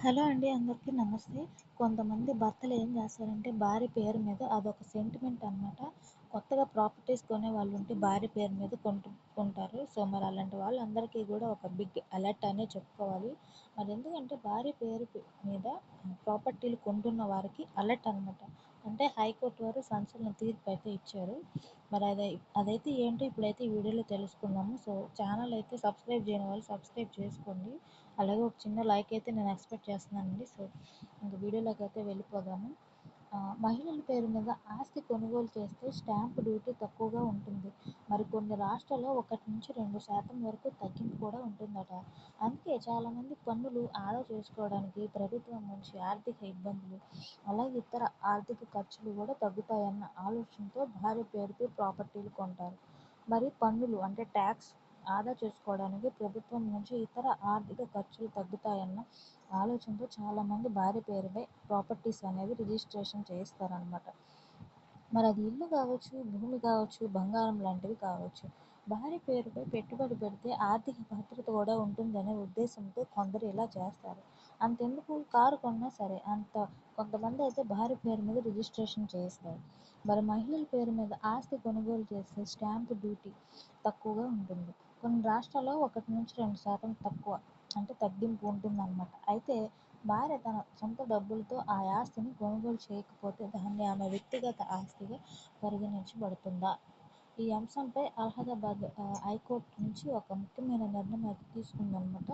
Hello అండి అందరికీ నమస్తే. కొంతమంది భర్తలు ఏం చేస్తారంటే భార్య పేరు మీద అదొక సెంటిమెంట్ అనమాట కొత్తగా ప్రాపర్టీస్ కొనే వాళ్ళు ఉంటే భార్య పేరు మీద కొంటుంటారు సో మరి అలాంటి వాళ్ళందరికీ కూడా ఒక బిగ్ అలర్ట్ అనే చెప్పుకోవాలి. మరి ఎందుకంటే భార్య పేరు మీద ప్రాపర్టీలు కొంటున్న వారికి అలర్ట్ అనమాట అంటే హైకోర్టు వారు సంచలన తీర్పు అయితే ఇచ్చారు. మరి అదే అదైతే ఏంటో ఇప్పుడైతే ఈ వీడియోలో తెలుసుకుందాము. సో ఛానల్ అయితే సబ్స్క్రైబ్ చేయని వాళ్ళు సబ్స్క్రైబ్ చేసుకోండి. అలాగే ఒక చిన్న లైక్ అయితే నేను ఎక్స్పెక్ట్ చేస్తున్నానండి. సో ఇంక వీడియోలోకి అయితే వెళ్ళిపోదాము. మహిళల పేరు మీద ఆస్తి కొనుగోలు చేస్తే స్టాంప్ డ్యూటీ తక్కువగా ఉంటుంది. మరి కొన్ని రాష్ట్రాల్లో ఒకటి నుంచి రెండు శాతం వరకు తగ్గింపు కూడా ఉంటుందట. అందుకే చాలామంది పన్నులు ఆదా చేసుకోవడానికి ప్రభుత్వం నుంచి ఆర్థిక ఇబ్బందులు అలాగే ఇతర ఆర్థిక ఖర్చులు కూడా తగ్గుతాయన్న ఆలోచనతో భార్య పేరుతో ప్రాపర్టీలు కొంటారు. మరి పన్నులు అంటే ట్యాక్స్ ఆదా చేసుకోవడానికి ప్రభుత్వం నుంచి ఇతర ఆర్థిక ఖర్చులు తగ్గుతాయన్న ఆలోచనతో చాలామంది భార్య పేరుపై ప్రాపర్టీస్ అనేవి రిజిస్ట్రేషన్ చేయిస్తారనమాట మరి అది ఇల్లు కావచ్చు భూమి కావచ్చు బంగారం లాంటివి కావచ్చు. భార్య పేరుపై పెట్టుబడి పెడితే ఆర్థిక భద్రత కూడా ఉంటుందనే ఉద్దేశంతో కొందరు ఇలా చేస్తారు. అంతెందుకు? కారు కొన్నా సరే అంత కొంతమంది అయితే భార్య పేరు మీద రిజిస్ట్రేషన్ చేయిస్తారు. మరి మహిళల పేరు మీద ఆస్తి కొనుగోలు చేస్తే స్టాంపు డ్యూటీ తక్కువగా ఉంటుంది. కొన్ని రాష్ట్రాల్లో ఒకటి నుంచి రెండు శాతం తక్కువ అంటే తగ్గింపు ఉంటుందన్నమాట. అయితే భార్య తన సొంత డబ్బులతో ఆ ఆస్తిని కొనుగోలు చేయకపోతే దాన్ని ఆమె వ్యక్తిగత ఆస్తిగా పరిగణించబడుతుందా? ఈ అంశంపై అలహాబాద్ హైకోర్టు నుంచి ఒక ముఖ్యమైన నిర్ణయం అయితే తీసుకుందనమాట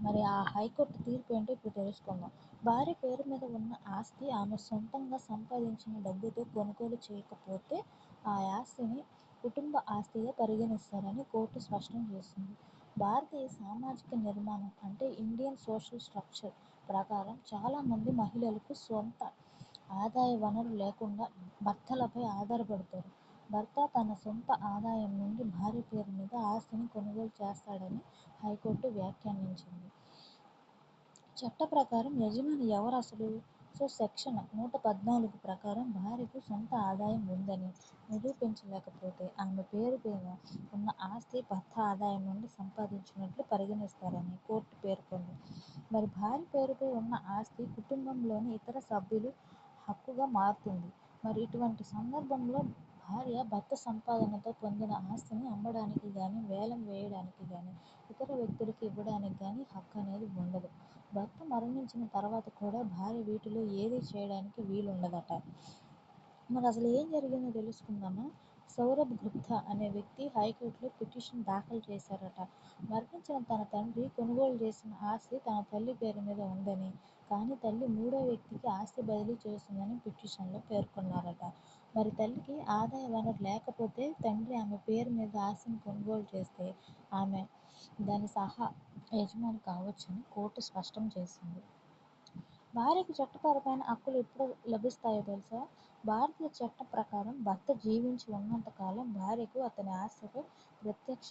మరి ఆ హైకోర్టు తీర్పు ఏంటో ఇప్పుడు తెలుసుకుందాం. భార్య పేరు మీద ఉన్న ఆస్తి ఆమె సొంతంగా సంపాదించిన డబ్బుతో కొనుగోలు చేయకపోతే ఆ ఆస్తిని కుటుంబ ఆస్తిగా పరిగణిస్తారని కోర్టు స్పష్టం చేసింది. భారతీయ సామాజిక నిర్మాణం అంటే ఇండియన్ సోషల్ స్ట్రక్చర్ ప్రకారం చాలామంది మహిళలకు సొంత ఆదాయ వనరు లేకుండా భర్తలపై ఆధారపడతారు. భర్త తన సొంత ఆదాయం నుండి భార్య పేరు మీద ఆస్తిని కొనుగోలు చేస్తాడని హైకోర్టు వ్యాఖ్యానించింది. చట్ట ప్రకారం యజమాని ఎవరు అసలు? సో సెక్షన్ నూట పద్నాలుగు ప్రకారం భార్యకు సొంత ఆదాయం ఉందని నిరూపించలేకపోతే ఆమె పేరు మీద ఉన్న ఆస్తి భర్త ఆదాయం నుండి సంపాదించినట్లు పరిగణిస్తారని కోర్టు పేర్కొంది. మరి భార్య పేరుపై ఉన్న ఆస్తి కుటుంబంలోని ఇతర సభ్యులు హక్కుగా మారుతుంది. మరి ఇటువంటి సందర్భంలో భార్య భర్త సంపాదనతో పొందిన ఆస్తిని అమ్మడానికి కానీ వేలం వేయడానికి కానీ ఇతర వ్యక్తులకు ఇవ్వడానికి కానీ హక్కు అనేది ఉండదు. భర్త మరణించిన తర్వాత కూడా భార్య వీటిలో ఏది చేయడానికి వీలుండదట. మరి అసలు ఏం జరిగిందో తెలుసుకుందామా? సౌరభ్ గుప్తా అనే వ్యక్తి హైకోర్టులో పిటిషన్ దాఖలు చేశారట. మరణించిన తన తండ్రి కొనుగోలు చేసిన ఆస్తి తన తల్లి పేరు మీద ఉందని. కానీ తల్లి మూడో వ్యక్తికి ఆస్తి బదిలీ చేస్తుందని పిటిషన్లో పేర్కొన్నారట. మరి తల్లికి ఆదాయ వనరు లేకపోతే తండ్రి ఆమె పేరు మీద ఆస్తిని కొనుగోలు చేస్తే ఆమె దాని సహా యజమాని కావచ్చని కోర్టు స్పష్టం చేసింది. భార్యకు చట్టపరమైన హక్కులు ఎప్పుడు లభిస్తాయో తెలుసా? భారతీయ చట్టం ప్రకారం భర్త జీవించి ఉన్నంత కాలం భార్యకు అతని ఆస్తిపై ప్రత్యక్ష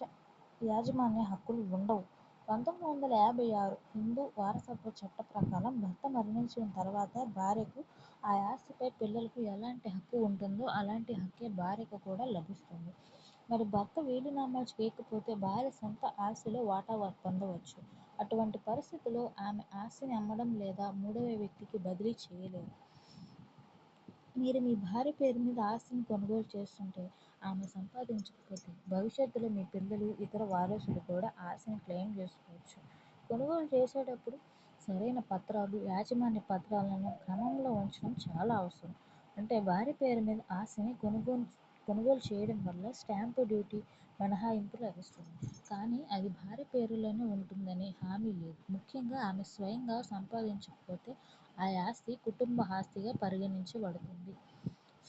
యాజమాన్య హక్కులు ఉండవు. పంతొమ్మిది వందల యాభై ఆరు హిందూ వారసత్వ చట్ట ప్రకారం భర్త మరణించిన తర్వాత భార్యకు ఆ ఆస్తిపై పిల్లలకు ఎలాంటి హక్కు ఉంటుందో అలాంటి హక్కే భార్యకు కూడా లభిస్తుంది. మరి భర్త వీలునామా చేయకపోతే భార్య సొంత ఆస్తిలో వాటా పొందవచ్చు. అటువంటి పరిస్థితిలో ఆమె ఆస్తిని అమ్మడం లేదా మూడవ వ్యక్తికి బదిలీ చేయలేరు. మీరు మీ భార్య పేరు మీద ఆస్తిని కొనుగోలు చేస్తుంటే ఆమె సంపాదించకపోతే భవిష్యత్తులో మీ పిల్లలు ఇతర వారసులు కూడా ఆస్తిని క్లెయిమ్ చేసుకోవచ్చు. కొనుగోలు చేసేటప్పుడు సరైన పత్రాలు యాజమాన్య పత్రాలను క్రమంలో ఉంచడం చాలా అవసరం. అంటే వారి పేరు మీద ఆస్తిని కొనుగోలు కొనుగోలు చేయడం వల్ల స్టాంపు డ్యూటీ మినహాయింపు లభిస్తుంది. కానీ అది భార్య పేరులోనే ఉంటుందనే హామీ లేదు. ముఖ్యంగా ఆమె స్వయంగా సంపాదించకపోతే ఆ ఆస్తి కుటుంబ ఆస్తిగా పరిగణించబడుతుంది.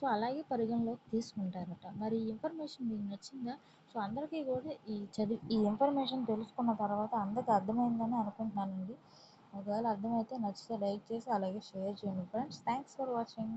సో అలాగే పరిగణలోకి తీసుకుంటారట. మరి ఈ ఇన్ఫర్మేషన్ మీకు నచ్చిందా? సో అందరికీ కూడా ఈ చదివి ఈ ఇన్ఫర్మేషన్ తెలుసుకున్న తర్వాత అందరికీ అర్థమైందని అనుకుంటున్నానండి. ఒకవేళ అర్థమైతే నచ్చితే లైక్ చేసి అలాగే షేర్ చేయండి. Friends thanks for watching